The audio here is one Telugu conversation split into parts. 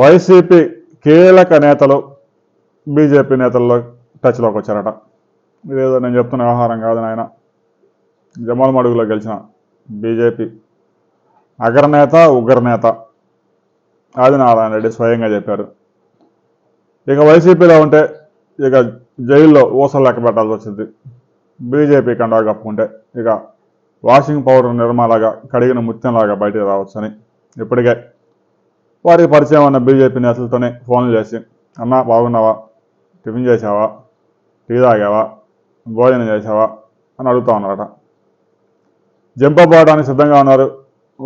వైసీపీ కీలక నేతలు బీజేపీ నేతల్లో టచ్లోకి వచ్చారట. ఇదేదో నేను చెప్తున్న వ్యవహారం కాదు నాయన. జమాల్ మడుగులో గెలిచిన బీజేపీ అగ్రనేత ఉగ్రనేత ఆదినారాయణ రెడ్డి స్వయంగా చెప్పారు. ఇక వైసీపీలో ఉంటే ఇక జైల్లో ఊసలు లెక్క పెట్టాల్సి వచ్చింది. బీజేపీ కండా కప్పుకుంటే ఇక వాషింగ్ పౌడర్ నిర్మాలాగా కడిగిన ముత్యంలాగా బయటికి రావచ్చని ఇప్పటికే వారికి పరిచయం ఉన్న బీజేపీ నేతలతోనే ఫోన్లు చేసి అన్నా బాగున్నావా? టిఫిన్ చేసావా? టీ తాగావా? భోజనం చేసావా? అని అడుగుతా ఉన్నారట. జంపబోవడానికి సిద్ధంగా ఉన్నారు.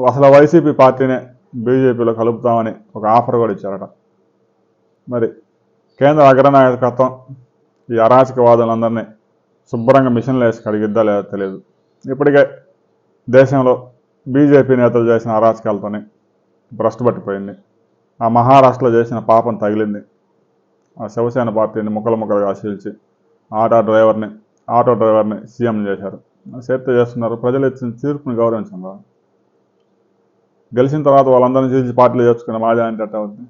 అసలు వైసీపీ పార్టీనే బీజేపీలో కలుపుతామని ఒక ఆఫర్ కూడా ఇచ్చారట. మరి కేంద్ర అగ్రనాయకత్వం ఈ అరాచకవాదులందరినీ శుభ్రంగా మిషన్లు వేసి కడిగిద్దా లేదో తెలియదు ఇప్పటికే దేశంలో బీజేపీ నేతలు చేసిన అరాచకాలతోనే భ్రష్టు పట్టిపోయింది. ఆ మహారాష్ట్రలో చేసిన పాపం తగిలింది. ఆ శివసేన పార్టీని ముక్కలు ముక్కలుగా చీల్చి ఆటో డ్రైవర్ని ఆటో డ్రైవర్ని సీఎం చేశారు. చేత్తో చేస్తున్నారు. ప్రజలు ఇచ్చిన తీర్పుని గౌరవించండి గెలిచిన తర్వాత వాళ్ళందరినీ చీల్చి పార్టీలు చేర్చుకున్న మాజా అంటే అవుద్ది?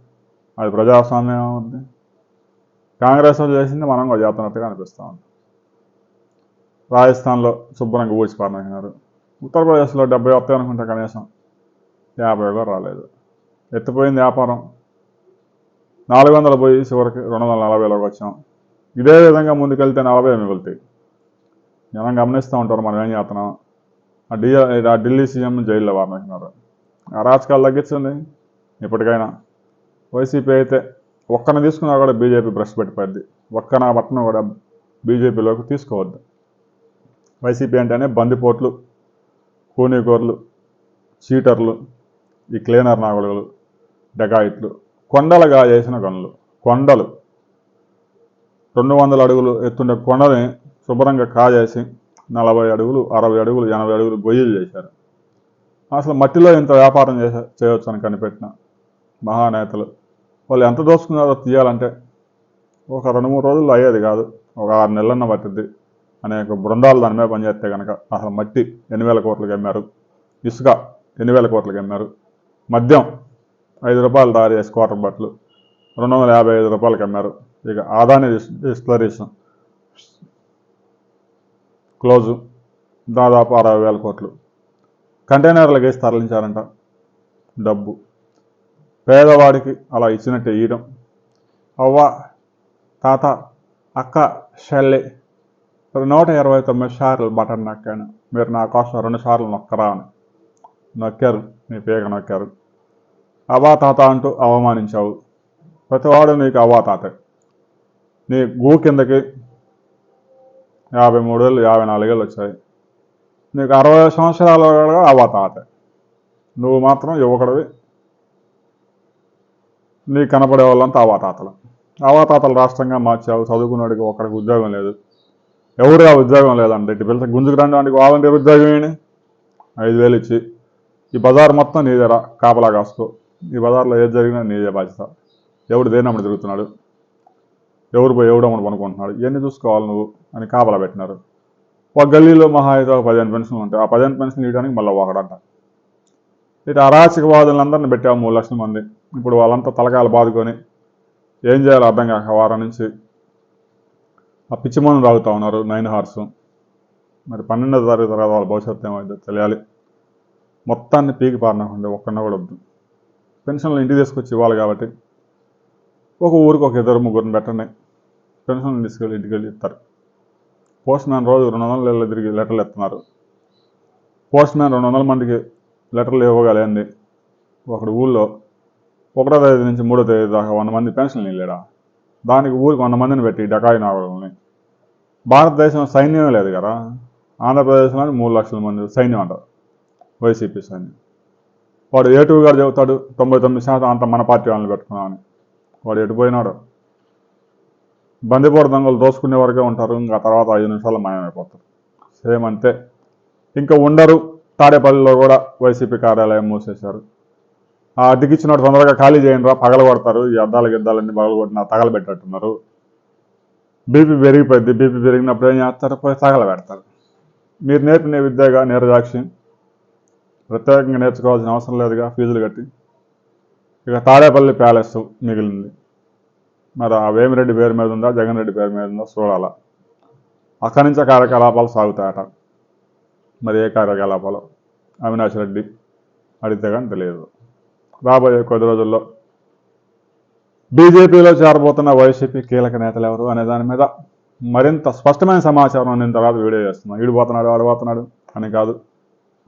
అది ప్రజాస్వామ్యం అవుద్ది. కాంగ్రెస్ వాళ్ళు చేసింది మనం కూడా చేస్తున్నట్టుగా అనిపిస్తూ ఉంది. రాజస్థాన్లో శుభ్రంగా ఊడ్చి పారినారు ఉత్తరప్రదేశ్లో డెబ్బై వస్తాయి అనుకుంటే కనీసం యాభై కూడా రాలేదు. ఎత్తిపోయింది వ్యాపారం. నాలుగు వందలు పోయి చివరికి రెండు వందల నలభైలోకి వచ్చాం ఇదే విధంగా ముందుకెళ్తే నలభై మిగులుతాయి? జనం గమనిస్తూ ఉంటారు మనం ఏం చేస్తున్నాం? ఆ డి ఆ ఢిల్లీ సీఎం జైల్లో వారినారు అరాచకాలు తగ్గించండి ఇప్పటికైనా. వైసీపీ అయితే ఒక్కరిని తీసుకున్నా కూడా బీజేపీ బ్రష్ పెట్టిపోద్ది. ఒక్కన పట్టణం కూడా బీజేపీలోకి తీసుకోవద్దు. వైసీపీ అంటేనే బందిపోట్లు కూనీకోర్లు చీటర్లు ఈ క్లీనర్ నాగులు డెకాయిట్లు. కొండలుగా చేసిన గనులు. కొండలు. రెండు వందల అడుగులు ఎత్తుండే కొండని శుభ్రంగా కాజేసి నలభై అడుగులు అరవై అడుగులు ఎనభై అడుగులు గొయ్యలు చేశారు. అసలు మట్టిలో ఇంత వ్యాపారం చేసే చేయొచ్చు అని కనిపెట్టిన మహానేతలు. వాళ్ళు ఎంత దోసుకున్నారో తీయాలంటే ఒక రెండు మూడు రోజులు అయ్యేది కాదు. ఒక ఆరు నెలలన్న పట్టిద్ది. అనేక బృందాలు దాని మీద పనిచేస్తే కనుక అసలు మట్టి ఎన్ని వేల కోట్లకి అమ్మారు. ఇసుక ఎన్ని వేల కోట్లకి అమ్మారు. మద్యం ఐదు రూపాయలు తయారు చేసి క్వార్టర్ బట్టలు రెండు వందల యాభై ఐదు రూపాయలకి అమ్మారు. ఇక ఆదాని డిస్టిలరీస్ క్లోజు. దాదాపు అరవై వేల కోట్లు. కంటైనర్లకు వేసి తరలించారంట. డబ్బు. పేదవాడికి అలా ఇచ్చినట్టు ఇయ్యడం. అవ్వ తాత అక్క షెల్లి. నూట ఇరవై తొమ్మిది సార్లు బటన్ నొక్కాను. మీరు నా కోసం రెండు సార్లు నొక్కరా అని. నొక్కారు. మీ పేగ నొక్కారు. అవాతాత అంటూ అవమానించావు. ప్రతివాడు నీకు అవాతాత నీ గూ కిందకి యాభై మూడేళ్ళు యాభై నాలుగేళ్ళు వచ్చాయి. నీకు అరవై సంవత్సరాలు అవాతాత నువ్వు మాత్రం యువకుడివి. నీకు కనపడే వాళ్ళంతా అవాతాతలు అవాతాతలు రాష్ట్రంగా మార్చావు. చదువుకున్నాడికి ఒకడికి ఉద్యోగం లేదు. ఎవరు ఆ ఉద్యోగం లేదండి. ఇటు పిల్లలు గుంజుకు రండి వాలంటీర్ ఉద్యోగం ఏంటి? ఐదు వేలు ఇచ్చి. ఈ బజార్ మొత్తం నీదేరా. కాపలా కాసుకో ఈ బజార్లో ఏది జరిగినా నీదే బాధ్యత. ఎవడు దేనమ్మడు తిరుగుతున్నాడు? ఎవరు పోయి ఎవడమ్మడు పనుకుంటున్నాడు ఇవన్నీ చూసుకోవాలి నువ్వు అని కాపలా పెట్టినారు. ఒక గల్లీలో మహా అయితే ఒక పదిహేను పెన్షన్లు ఉంటాయి. ఆ పదిహేను పెన్షన్లు ఇవ్వడానికి మళ్ళీ ఒకడంట. ఇటు అరాచకవాదులందరిని పెట్టాము మూడు లక్షల మంది. ఇప్పుడు వాళ్ళంతా తలకాయలు బాదుకొని ఏం చేయాలో అర్థం కాక వారం నుంచి ఆ పిచ్చి మందు తాగుతూ ఉన్నారు నైన్ హార్స్. మరి పన్నెండో తారీఖు తర్వాత వాళ్ళ భవిష్యత్తు ఏమైందో తెలియాలి. మొత్తాన్ని పీకి పారినకుండా ఒక్కడిన కూడా వద్దు. పెన్షన్లు ఇంటికి తీసుకొచ్చి ఇవ్వాలి కాబట్టి ఒక ఊరికి ఒక ఇద్దరు ముగ్గురిని పెట్టండి పెన్షన్లు తీసుకెళ్ళి ఇంటికి వెళ్ళి ఇస్తారు. పోస్ట్ మ్యాన్ రోజు రెండు వందల నెలలు తిరిగి లెటర్లు ఇస్తున్నారు. పోస్ట్ మ్యాన్ రెండు వందల మందికి లెటర్లు ఇవ్వగలిగింది ఒకడు ఊళ్ళో ఒకటో తేదీ నుంచి మూడో తేదీ దాకా వంద మంది పెన్షన్లు వెళ్ళాడా దానికి ఊరికి వంద మందిని పెట్టి డకాయి నావలని భారతదేశం సైన్యం లేదు కదా? ఆంధ్రప్రదేశ్లో మూడు లక్షల మంది సైన్యం అంటారు. వైసీపీ సైన్యం. వాడు ఏటువు గారు చెబుతాడు తొంభై తొమ్మిది శాతం అంత మన పార్టీ వాళ్ళని పెట్టుకున్నామని. వాడు ఎటు పోయినాడు? దొంగలు దోసుకునే వరకే ఉంటారు ఇంకా తర్వాత ఐదు నిమిషాలు మాయమైపోతారు. సేమ్ అంతే. ఇంకా ఉండరు. తాడేపల్లిలో కూడా వైసీపీ కార్యాలయం మూసేశారు. ఆ అద్దెకిచ్చినట్టు తొందరగా ఖాళీ చేయండి రా పగల కొడతారు. ఈ అద్దాలు గిద్దాలన్నీ పగల కొట్టిన తగలబెట్టట్టున్నారు. బీపీ పెరిగిపోయింది. బీపీ పెరిగినప్పుడు ఏం చేస్తారు? పోయి తగలబెడతారు. మీరు నేర్పిన విద్యగా నీరజాక్షి ప్రత్యేకంగా నేర్చుకోవాల్సిన అవసరం లేదుగా ఫీజులు కట్టి. ఇక తాడేపల్లి ప్యాలెస్ మిగిలింది. మరి ఆ వేమిరెడ్డి పేరు మీద ఉందా జగన్ రెడ్డి పేరు మీద ఉందా చూడాలా. అక్కడి నుంచే కార్యకలాపాలు సాగుతాయట. మరి ఏ కార్యకలాపాలు? అవినాష్ రెడ్డి అడిగితే కానీ తెలియదు. రాబోయే కొద్ది రోజుల్లో బీజేపీలో చేరబోతున్న వైసీపీ కీలక నేతలు ఎవరు అనే దాని మీద మరింత స్పష్టమైన సమాచారం నేను తర్వాత వీడియో చేస్తున్నాను ఈడిపోతున్నాడు ఆడిపోతున్నాడు అని కాదు.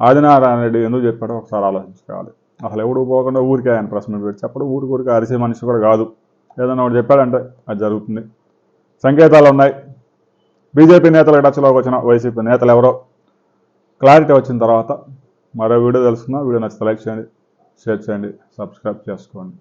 ఆదినారాయణ రెడ్డి ఎందుకు చెప్పాడో ఒకసారి ఆలోచించుకోవాలి. అసలు ఎవడు పోకుండా ఊరికే ఆయన ప్రశ్న పెట్టి చెప్పడు. ఊరికి ఊరికి అరిసే మనిషి కూడా కాదు. ఏదైనా ఒకటి చెప్పాడంటే అది జరుగుతుంది. సంకేతాలు ఉన్నాయి. బీజేపీ నేతలకు టచ్లోకి వచ్చిన వైసీపీ నేతలు ఎవరో? క్లారిటీ వచ్చిన తర్వాత మరో వీడియో తెలుసుకున్న వీడియో నచ్చితే లైక్ చేయండి షేర్ చేయండి సబ్స్క్రైబ్ చేసుకోండి.